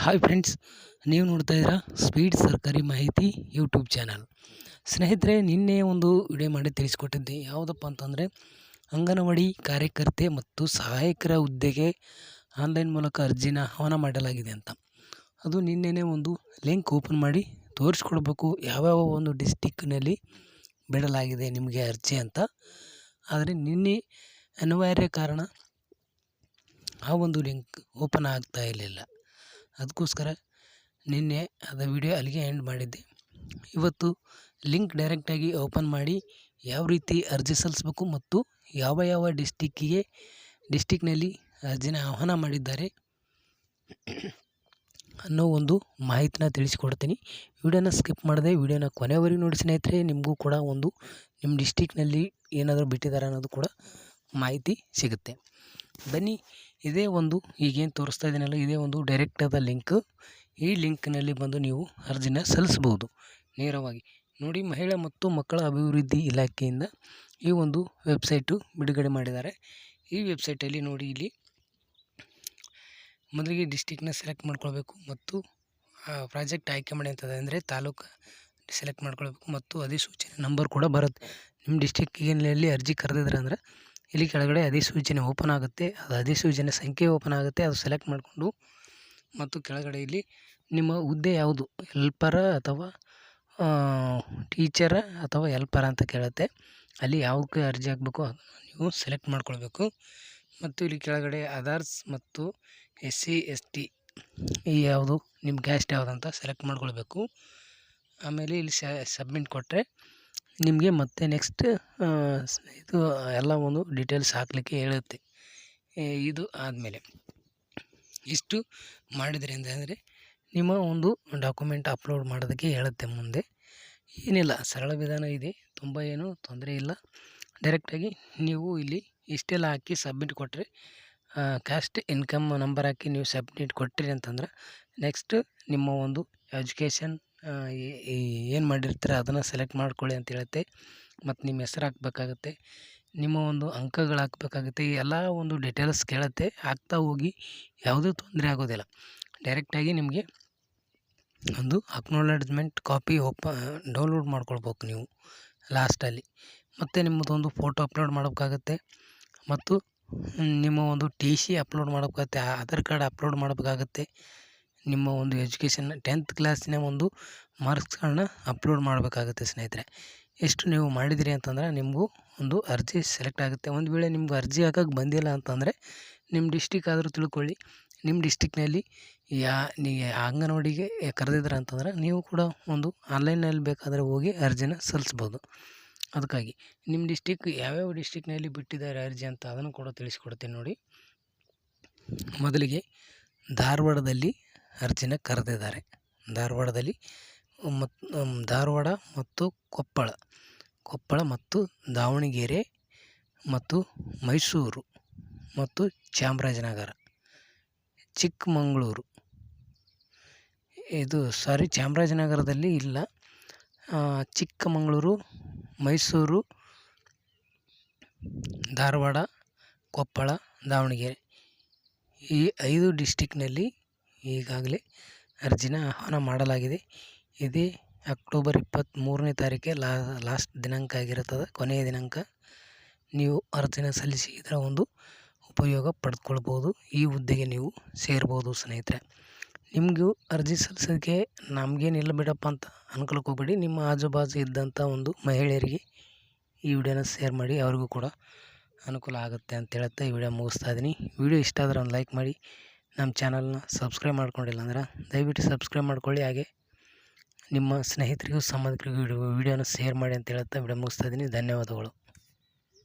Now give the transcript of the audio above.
Hi friends ನೀವು ನೋಡ್ತಾ ಇದ್ದೀರಾ ಸ್ಪೀಡ್ ಸರ್ಕಾರಿ ಮಾಹಿತಿ ಯೂಟ್ಯೂಬ್ ಚಾನಲ್ ಸ್ನೇಹಿತರೆ, ನಿನ್ನೆ ಒಂದು ವಿಡಿಯೋ ಮಾಡಿ ತಿಳಿಸ್ಕೊಟ್ಟಿದ್ದೆ. ಯಾವುದಪ್ಪ ಅಂತಂದರೆ, ಅಂಗನವಾಡಿ ಕಾರ್ಯಕರ್ತೆ ಮತ್ತು ಸಹಾಯಕರ ಹುದ್ದೆಗೆ ಆನ್ಲೈನ್ ಮೂಲಕ ಅರ್ಜಿನ ಆಹ್ವಾನ ಮಾಡಲಾಗಿದೆ ಅಂತ. ಅದು ನಿನ್ನೆನೇ ಒಂದು ಲಿಂಕ್ ಓಪನ್ ಮಾಡಿ ತೋರಿಸ್ಕೊಡ್ಬೇಕು ಯಾವ್ಯಾವ ಒಂದು ಡಿಸ್ಟಿಕ್ನಲ್ಲಿ ಬಿಡಲಾಗಿದೆ ನಿಮಗೆ ಅರ್ಜಿ ಅಂತ. ಆದರೆ ನಿನ್ನೆ ಅನಿವಾರ್ಯ ಕಾರಣ ಆ ಒಂದು ಲಿಂಕ್ ಓಪನ್ ಆಗ್ತಾ ಇರಲಿಲ್ಲ. ಅದಕ್ಕೋಸ್ಕರ ನಿನ್ನೆ ಅದು ವಿಡಿಯೋ ಅಲ್ಲಿಗೆ ಎಂಡ್ ಮಾಡಿದ್ದೆ. ಇವತ್ತು ಲಿಂಕ್ ಡೈರೆಕ್ಟಾಗಿ ಓಪನ್ ಮಾಡಿ ಯಾವ ರೀತಿ ಅರ್ಜಿ ಸಲ್ಲಿಸ್ಬೇಕು ಮತ್ತು ಯಾವ ಯಾವ ಡಿಸ್ಟಿಕ್ಕಿಗೆ ಡಿಸ್ಟಿಕ್ನಲ್ಲಿ ಅರ್ಜಿನ ಆಹ್ವಾನ ಮಾಡಿದ್ದಾರೆ ಅನ್ನೋ ಒಂದು ಮಾಹಿತಿನ ತಿಳಿಸಿಕೊಡ್ತೀನಿ. ವಿಡಿಯೋನ ಸ್ಕಿಪ್ ಮಾಡದೆ ವಿಡಿಯೋನ ಕೊನೆವರೆಗೂ ನೋಡಿ ಸ್ನೇಹಿತರೆ, ನಿಮಗೂ ಕೂಡ ಒಂದು ನಿಮ್ಮ ಡಿಸ್ಟಿಕ್ನಲ್ಲಿ ಏನಾದರೂ ಬಿಟ್ಟಿದ್ದಾರೆ ಅನ್ನೋದು ಕೂಡ ಮಾಹಿತಿ ಸಿಗುತ್ತೆ. ಬನ್ನಿ, ಇದೇ ಒಂದು ಈಗೇನು ತೋರಿಸ್ತಾ ಇದ್ದೀನಲ್ಲ ಇದೇ ಒಂದು ಡೈರೆಕ್ಟಾದ ಲಿಂಕ್ ಈ ಲಿಂಕ್ನಲ್ಲಿ ಬಂದು ನೀವು ಅರ್ಜಿನ ಸಲ್ಲಿಸ್ಬೋದು ನೇರವಾಗಿ. ನೋಡಿ, ಮಹಿಳಾ ಮತ್ತು ಮಕ್ಕಳ ಅಭಿವೃದ್ಧಿ ಇಲಾಖೆಯಿಂದ ಈ ಒಂದು ವೆಬ್ಸೈಟು ಬಿಡುಗಡೆ ಮಾಡಿದ್ದಾರೆ. ಈ ವೆಬ್ಸೈಟಲ್ಲಿ ನೋಡಿ, ಇಲ್ಲಿ ಮೊದಲಿಗೆ ಡಿಸ್ಟಿಕ್ನ ಸೆಲೆಕ್ಟ್ ಮಾಡ್ಕೊಳ್ಬೇಕು ಮತ್ತು ಪ್ರಾಜೆಕ್ಟ್ ಆಯ್ಕೆ ಮಾಡಿ ಅಂತದೆ ಅಂದರೆ ತಾಲೂಕು ಸೆಲೆಕ್ಟ್ ಮಾಡ್ಕೊಳ್ಬೇಕು ಮತ್ತು ಅಧಿಸೂಚನೆ ನಂಬರ್ ಕೂಡ ಬರುತ್ತೆ. ನಿಮ್ಮ ಡಿಸ್ಟಿಕ್ಕಿನಲ್ಲಿ ಅರ್ಜಿ ಕರೆದಿದ್ರೆ ಅಂದರೆ ಇಲ್ಲಿ ಕೆಳಗಡೆ ಅಧಿಸೂಚನೆ ಓಪನ್ ಆಗುತ್ತೆ. ಅದು ಅಧಿಸೂಚನೆ ಸಂಖ್ಯೆ ಓಪನ್ ಆಗುತ್ತೆ. ಅದು ಸೆಲೆಕ್ಟ್ ಮಾಡಿಕೊಂಡು ಮತ್ತು ಕೆಳಗಡೆ ಇಲ್ಲಿ ನಿಮ್ಮ ಹುದ್ದೆ ಯಾವುದು? ಹೆಲ್ಪರ ಅಥವಾ ಟೀಚರ ಅಥವಾ ಹೆಲ್ಪರ ಅಂತ ಕೇಳುತ್ತೆ. ಅಲ್ಲಿ ಯಾವಕ್ಕೆ ಅರ್ಜಿ ಹಾಕಬೇಕು ನೀವು ಸೆಲೆಕ್ಟ್ ಮಾಡ್ಕೊಳ್ಬೇಕು. ಮತ್ತು ಇಲ್ಲಿ ಕೆಳಗಡೆ ಅದರ್ಸ್ ಮತ್ತು ಎಸ್ ಸಿ ಎಸ್ ಟಿ ಈ ಯಾವುದು? ನಿಮ್ಮ ಕ್ಯಾಸ್ಟ್ ಯಾವುದಂತ ಸೆಲೆಕ್ಟ್ ಮಾಡ್ಕೊಳ್ಬೇಕು. ಆಮೇಲೆ ಇಲ್ಲಿ ಸಬ್ಮಿಟ್ ಕೊಟ್ಟರೆ ನಿಮಗೆ ಮತ್ತೆ ನೆಕ್ಸ್ಟ್ ಇದು, ಎಲ್ಲ ಒಂದು ಡೀಟೇಲ್ಸ್ ಹಾಕಲಿಕ್ಕೆ ಹೇಳುತ್ತೆ. ಇದು ಆದಮೇಲೆ, ಇಷ್ಟು ಮಾಡಿದ್ರಿಂದ ಅಂದರೆ ನಿಮ್ಮ ಒಂದು ಡಾಕ್ಯುಮೆಂಟ್ ಅಪ್ಲೋಡ್ ಮಾಡೋದಕ್ಕೆ ಹೇಳುತ್ತೆ ಮುಂದೆ. ಏನಿಲ್ಲ, ಸರಳ ವಿಧಾನ ಇದೆ, ತುಂಬ ಏನು ತೊಂದರೆ ಇಲ್ಲ. ಡೈರೆಕ್ಟಾಗಿ ನೀವು ಇಲ್ಲಿ ಇಷ್ಟೆಲ್ಲ ಹಾಕಿ ಸಬ್ಮಿಟ್ ಕೊಟ್ಟರೆ ಕ್ಯಾಸ್ಟ್ ಇನ್ಕಮ್ ನಂಬರ್ ಹಾಕಿ ನೀವು ಸಬ್ಮಿಟ್ ಕೊಟ್ಟಿರಿ ಅಂತಂದ್ರೆ ನೆಕ್ಸ್ಟ್ ನಿಮ್ಮ ಒಂದು ಎಜುಕೇಷನ್ ಏನು ಮಾಡಿರ್ತೀರ ಅದನ್ನು ಸೆಲೆಕ್ಟ್ ಮಾಡ್ಕೊಳ್ಳಿ ಅಂತ ಹೇಳುತ್ತೆ. ಮತ್ತು ನಿಮ್ಮ ಹೆಸ್ರು ಹಾಕ್ಬೇಕಾಗತ್ತೆ. ನಿಮ್ಮ ಒಂದು ಅಂಕಗಳು ಹಾಕ್ಬೇಕಾಗತ್ತೆ. ಎಲ್ಲ ಒಂದು ಡೀಟೇಲ್ಸ್ ಕೇಳುತ್ತೆ. ಹಾಕ್ತಾ ಹೋಗಿ ಯಾವುದೂ ತೊಂದರೆ ಆಗೋದಿಲ್ಲ. ಡೈರೆಕ್ಟಾಗಿ ನಿಮಗೆ ಒಂದು ಅಕ್ನಾಲೆಡ್ಜ್ಮೆಂಟ್ ಕಾಪಿ ಓಪ ಡೌನ್ಲೋಡ್ ಮಾಡ್ಕೊಳ್ಬೇಕು ನೀವು ಲಾಸ್ಟಲ್ಲಿ ಮತ್ತು ನಿಮ್ಮದೊಂದು ಫೋಟೋ ಅಪ್ಲೋಡ್ ಮಾಡಬೇಕಾಗತ್ತೆ. ಮತ್ತು ನಿಮ್ಮ ಒಂದು ಟಿ ಸಿ ಅಪ್ಲೋಡ್ ಮಾಡಬೇಕಾಗತ್ತೆ. ಆಧಾರ್ ಕಾರ್ಡ್ ಅಪ್ಲೋಡ್ ಮಾಡಬೇಕಾಗತ್ತೆ. ನಿಮ್ಮ ಒಂದು ಎಜುಕೇಷನ್ ಟೆಂತ್ ಕ್ಲಾಸಿನ ಒಂದು ಮಾರ್ಕ್ಸ್ಗಳನ್ನ ಅಪ್ಲೋಡ್ ಮಾಡಬೇಕಾಗುತ್ತೆ ಸ್ನೇಹಿತರೆ. ಎಷ್ಟು ನೀವು ಮಾಡಿದಿರಿ ಅಂತಂದ್ರೆ ನಿಮಗೂ ಒಂದು ಅರ್ಜಿ ಸೆಲೆಕ್ಟ್ ಆಗುತ್ತೆ. ಒಂದು ವೇಳೆ ನಿಮ್ಗೆ ಅರ್ಜಿ ಹಾಕಕ್ಕೆ ಬಂದಿಲ್ಲ ಅಂತಂದರೆ ನಿಮ್ಮ ಡಿಸ್ಟಿಕ್ ಆದರೂ ತಿಳ್ಕೊಳ್ಳಿ. ನಿಮ್ಮ ಡಿಸ್ಟಿಕ್ನಲ್ಲಿ ಯಾ, ನೀ ಅಂಗನವಾಡಿಗೆ ಕರೆದಿದ್ರೆ ಅಂತಂದ್ರೆ ನೀವು ಕೂಡ ಒಂದು ಆನ್ಲೈನಲ್ಲಿ ಬೇಕಾದರೆ ಹೋಗಿ ಅರ್ಜಿನ ಸಲ್ಲಿಸ್ಬೋದು. ಅದಕ್ಕಾಗಿ ನಿಮ್ಮ ಡಿಸ್ಟಿಕ್ ಯಾವ್ಯಾವ ಡಿಸ್ಟಿಕ್ನಲ್ಲಿ ಬಿಟ್ಟಿದ್ದಾರೆ ಅರ್ಜಿ ಅಂತ ಅದನ್ನು ಕೂಡ ತಿಳಿಸ್ಕೊಡ್ತೀನಿ ನೋಡಿ. ಮೊದಲಿಗೆ ಧಾರವಾಡದಲ್ಲಿ ಅರ್ಜಿನ ಕರೆದಿದ್ದಾರೆ. ಧಾರವಾಡದಲ್ಲಿ ಮತ್ತು ಧಾರವಾಡ ಮತ್ತು ಕೊಪ್ಪಳ. ಕೊಪ್ಪಳ ಮತ್ತು ದಾವಣಗೆರೆ ಮತ್ತು ಮೈಸೂರು ಮತ್ತು ಚಾಮರಾಜನಗರ. ಚಿಕ್ಕಮಗಳೂರು. ಇದು, ಸಾರಿ, ಚಾಮರಾಜನಗರದಲ್ಲಿ ಇಲ್ಲ. ಚಿಕ್ಕಮಗಳೂರು, ಮೈಸೂರು, ಧಾರವಾಡ, ಕೊಪ್ಪಳ, ದಾವಣಗೆರೆ. ಈ ಐದು ಡಿಸ್ಟಿಕ್ನಲ್ಲಿ ಈಗಾಗಲೇ ಅರ್ಜಿನ ಆಹ್ವಾನ ಮಾಡಲಾಗಿದೆ. ಇದೇ ಅಕ್ಟೋಬರ್ ಇಪ್ಪತ್ತ್ಮೂರನೇ ತಾರೀಕೆ ಲಾಸ್ಟ್ ದಿನಾಂಕ ಆಗಿರುತ್ತದೆ. ಕೊನೆಯ ದಿನಾಂಕ. ನೀವು ಅರ್ಜಿನ ಸಲ್ಲಿಸಿ ಇದರ ಒಂದು ಉಪಯೋಗ ಪಡೆದುಕೊಳ್ಬೋದು ಈ ಹುದ್ದೆಗೆ ನೀವು ಸೇರ್ಬೋದು ಸ್ನೇಹಿತರೆ. ನಿಮಗೂ ಅರ್ಜಿ ಸಲ್ಲಿಸೋದಕ್ಕೆ ನಮಗೇನಿಲ್ಲ ಬಿಡಪ್ಪ ಅಂತ ಅನ್ಕೊಳಕ್ಕೆ ಹೋಗ್ಬೇಡಿ. ನಿಮ್ಮ ಆಜು ಬಾಜು ಇದ್ದಂಥ ಒಂದು ಮಹಿಳೆಯರಿಗೆ ಈ ವಿಡಿಯೋನ ಶೇರ್ ಮಾಡಿ. ಅವ್ರಿಗೂ ಕೂಡ ಅನುಕೂಲ ಆಗುತ್ತೆ ಅಂತ ಹೇಳುತ್ತಾ ಈ ವಿಡಿಯೋ ಮುಗಿಸ್ತಾ ಇದ್ದೀನಿ. ವಿಡಿಯೋ ಇಷ್ಟ ಆದರೆ ಒಂದು ಲೈಕ್ ಮಾಡಿ. ನಮ್ಮ ಚಾನಲ್ನ ಸಬ್ಸ್ಕ್ರೈಬ್ ಮಾಡ್ಕೊಂಡಿಲ್ಲ ಅಂದ್ರೆ ದಯವಿಟ್ಟು ಸಬ್ಸ್ಕ್ರೈಬ್ ಮಾಡ್ಕೊಳ್ಳಿ. ಹಾಗೆ ನಿಮ್ಮ ಸ್ನೇಹಿತರಿಗೂ ಸಂಬಂಧಿಕರಿಗೂ ವಿಡಿಯೋನ ಶೇರ್ ಮಾಡಿ ಅಂತ ಹೇಳುತ್ತಾ ವಿಡಿಯೋ ಮುಗಿಸ್ತಾ ಇದ್ದೀನಿ. ಧನ್ಯವಾದಗಳು.